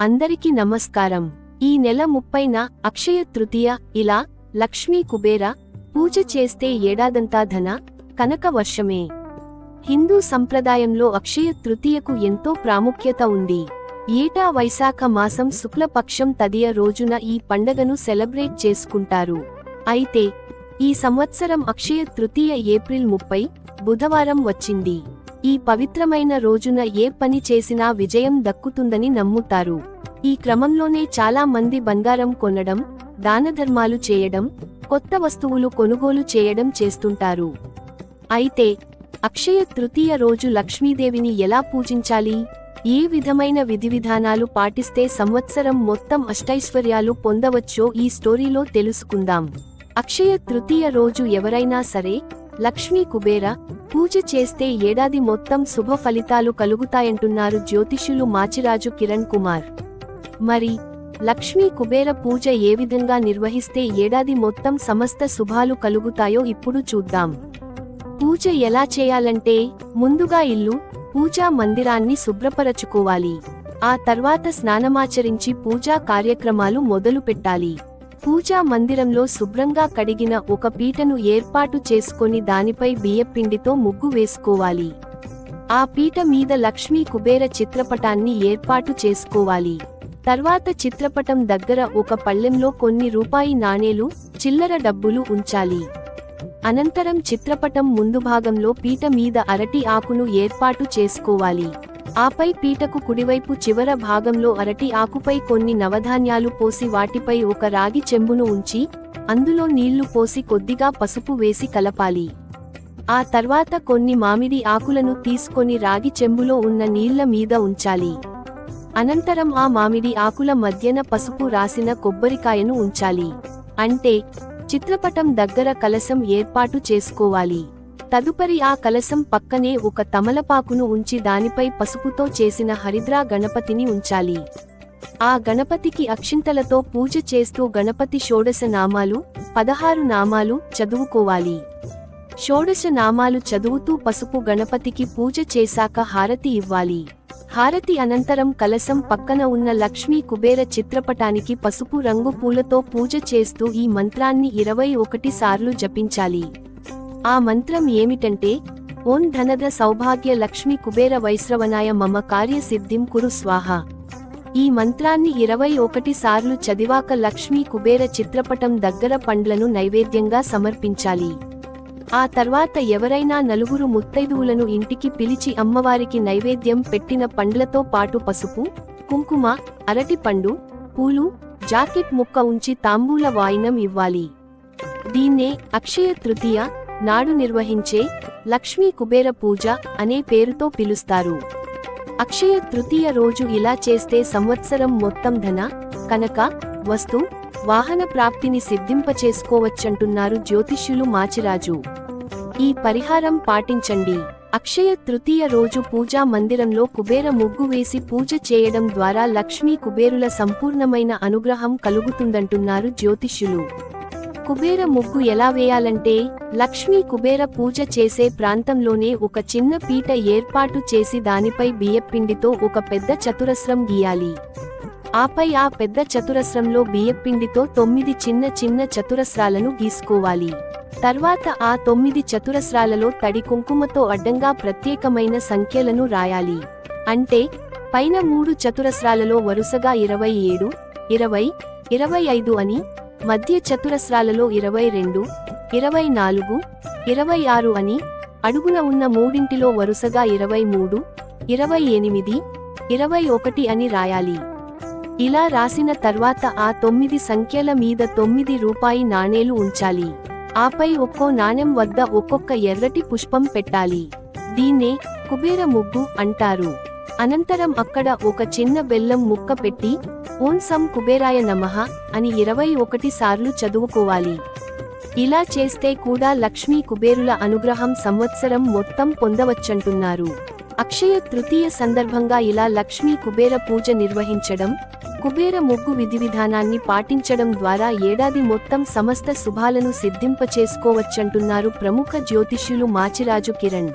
అందరికీ నమస్కారం. ఈ నెల ముప్పైన అక్షయ తృతీయ ఇలా లక్ష్మీ కుబేర పూజ చేస్తే ఏడాదంతా ధన కనక వర్షమే. హిందూ సంప్రదాయంలో అక్షయ తృతీయకు ఎంతో ప్రాముఖ్యత ఉంది. ఏటా వైశాఖ మాసం శుక్లపక్షం తదియ రోజున ఈ పండగను సెలబ్రేట్ చేసుకుంటారు. అయితే ఈ సంవత్సరం అక్షయ తృతీయ ఏప్రిల్ ముప్పై బుధవారం వచ్చింది. ఈ పవిత్రమైన రోజున ఏ పని చేసినా విజయం దక్కుతుందని నమ్ముతారు. ఈ క్రమంలోనే చాలా మంది బంగారం కొనడం దానధర్మాలు చేయడం కొత్త వస్తువులు కొనుగోలు చేయడం చేస్తుంటారు. అయితే అక్షయ తృతీయ రోజు లక్ష్మీదేవిని ఎలా పూజించాలి? ఏ విధమైన విధివిధానాలు పాటిస్తే సంవత్సరం మొత్తం అష్టైశ్వర్యాలు పొందవచ్చో ఈ స్టోరీలో తెలుసుకుందాం. అక్షయ తృతీయ రోజు ఎవరైనా సరే లక్ష్మీ కుబేర పూజ చేస్తే ఏడాది మొత్తం శుభ ఫలితాలు కలుగుతాయంటున్నారు జ్యోతిష్యులు మాచిరాజు కిరణ్ కుమార్. మరి లక్ష్మీ కుబేర పూజ ఏ విధంగా నిర్వహిస్తే ఏడాది మొత్తం సమస్త శుభాలు కలుగుతాయో ఇప్పుడు చూద్దాం. పూజ ఎలా చేయాలంటే ముందుగా ఇల్లు పూజా మందిరాన్ని శుభ్రపరచుకోవాలి. ఆ తర్వాత స్నానమాచరించి పూజా కార్యక్రమాలు మొదలు పెట్టాలి పూజా మందిరంలో శుభ్రంగా కడిగిన ఒక పీటను ఏర్పాటు చేసుకొని దానిపై బియ్యపిండితో ముగ్గు వేసుకోవాలి. ఆ పీట మీద లక్ష్మీ కుబేర చిత్రపటాన్ని ఏర్పాటు చేసుకోవాలి. తర్వాత చిత్రపటం దగ్గర ఒక పళ్ళెంలో కొన్ని రూపాయి నాణేలు చిల్లర డబ్బులు ఉంచాలి. అనంతరం చిత్రపటం ముందు భాగంలో పీట మీద అరటి ఆకును ఏర్పాటు చేసుకోవాలి. ఆపై పీటకు కుడివైపు చివర భాగంలో అరటి ఆకుపై కొన్ని నవధాన్యాలు పోసి వాటిపై ఒక రాగి చెంబును ఉంచి అందులో నీళ్ళు పోసి కొద్దిగా పసుపు వేసి కలపాలి. ఆ తర్వాత కొన్ని మామిడి ఆకులను తీసుకొని రాగి చెంబులో ఉన్న నీళ్ళ మీద ఉంచాలి. అనంతరం ఆ మామిడి ఆకుల మధ్యన పసుపు రాసిన కొబ్బరికాయను ఉంచాలి. అంటే చిత్రపటం దగ్గర కలసం ఏర్పాటు చేసుకోవాలి. తదుపరి ఆ కలసం పక్కనే ఒక తమలపాకును ఉంచి దానిపై పసుపుతో చేసిన హరిద్రా గణపతిని ఉంచాలి. ఆ గణపతికి అక్షింతలతో పూజ చేస్తూ గణపతి షోడశ నామాలు పదహారు నామాలు చదువుకోవాలి. షోడశ నామాలు చదువుతూ పసుపు గణపతికి పూజ చేశాక హారతి ఇవ్వాలి. హారతి అనంతరం కలసం పక్కన ఉన్న లక్ష్మీ కుబేర చిత్రపటానికి పసుపు రంగు పూలతో పూజ చేస్తూ ఈ మంత్రాన్ని ఇరవై ఒకటి సార్లు జపించాలి. ఆ మంత్రం ఏమిటంటే ఓం ధనద సౌభాగ్య లక్ష్మి కుబేర వైశ్రవనాయ మమ కార్యసిద్ధిం కురు స్వాహ. ఈ మంత్రాన్ని ఇరవై ఒకటి సార్లు చదివాక లక్ష్మీ కుబేర చిత్రపటం దగ్గర పండ్లను నైవేద్యంగా సమర్పించాలి. ఆ తర్వాత ఎవరైనా నలుగురు ముత్తైదువులను ఇంటికి పిలిచి అమ్మవారికి నైవేద్యం పెట్టిన పండ్లతో పాటు పసుపు కుంకుమ అరటి పండు పూలు జాకెట్ ముక్క ఉంచి తాంబూల వాయినం ఇవ్వాలి. దీన్నే అక్షయ తృతీయ నాడు నిర్వహించే లక్ష్మీ కుబేర పూజ అనే పేరుతో పిలుస్తారు. అక్షయ తృతీయ రోజు ఇలా చేస్తే సంవత్సరం మొత్తం ధన కనక వస్తు వాహన ప్రాప్తిని సిద్ధింపచేసుకోవచ్చంటున్నారు జ్యోతిష్యులు మాచిరాజు. ఈ పరిహారం పాటించండి. అక్షయ తృతీయ రోజు పూజా మందిరంలో కుబేర ముగ్గు వేసి పూజ చేయడం ద్వారా లక్ష్మీ కుబేరుల సంపూర్ణమైన అనుగ్రహం కలుగుతుందంటున్నారు జ్యోతిష్యులు. కుబేర ముగ్గు ఎలా వేయాలంటే లక్ష్మీ కుబేర పూజ చేసే ప్రాంతంలోనే ఒక చిన్న పీట ఏర్పాటు చేసి దానిపై బియ్యపిండితో ఒక పెద్ద చతురస్రం గీయాలి. ఆపై ఆ పెద్ద చతురస్రంలో బియ్యపిండితో తొమ్మిది చిన్న చిన్న చతురస్రాలను గీసుకోవాలి. తర్వాత ఆ తొమ్మిది చతురస్రాలలో తడి కుంకుమతో అడ్డంగా ప్రత్యేకమైన సంఖ్యలను రాయాలి. అంటే పైన మూడు చతురస్రాలలో వరుసగా ఇరవై ఏడు ఇరవై ఇరవై ఐదు అని మధ్య చతురస్రాలలో ఇరవై రెండు ఇరవై నాలుగు ఇరవై ఆరు అని అడుగున ఉన్న మూడింటిలో వరుసగా ఇరవై మూడు ఇరవై ఎనిమిది ఇరవై ఒకటి అని రాయాలి. ఇలా రాసిన తర్వాత ఆ తొమ్మిది సంఖ్యల మీద తొమ్మిది రూపాయి నాణేలు ఉంచాలి. ఆపై ఒక్కో నాణెం వద్ద ఒక్కొక్క ఎర్రటి పుష్పం పెట్టాలి. దీన్నే కుబేర ముగ్గు అంటారు. అనంతరం అక్కడ ఒక చిన్న బెల్లం ముక్క పెట్టి ఓం సం కుబేరాయ నమః అని ఇరవై ఒకటి సార్లు చదువుకోవాలి. ఇలా చేస్తే కూడా లక్ష్మీ కుబేరుల అనుగ్రహం సంవత్సరం మొత్తం పొందవచ్చంటున్నారు. అక్షయ తృతీయ సందర్భంగా ఇలా లక్ష్మీ కుబేర పూజ నిర్వహించడం కుబేర ముగ్గు విధి విధానాన్ని పాటించడం ద్వారా ఏడాది మొత్తం సమస్త శుభాలను సిద్ధింపచేసుకోవచ్చంటున్నారు ప్రముఖ జ్యోతిష్యులు మాచిరాజు కిరణ్.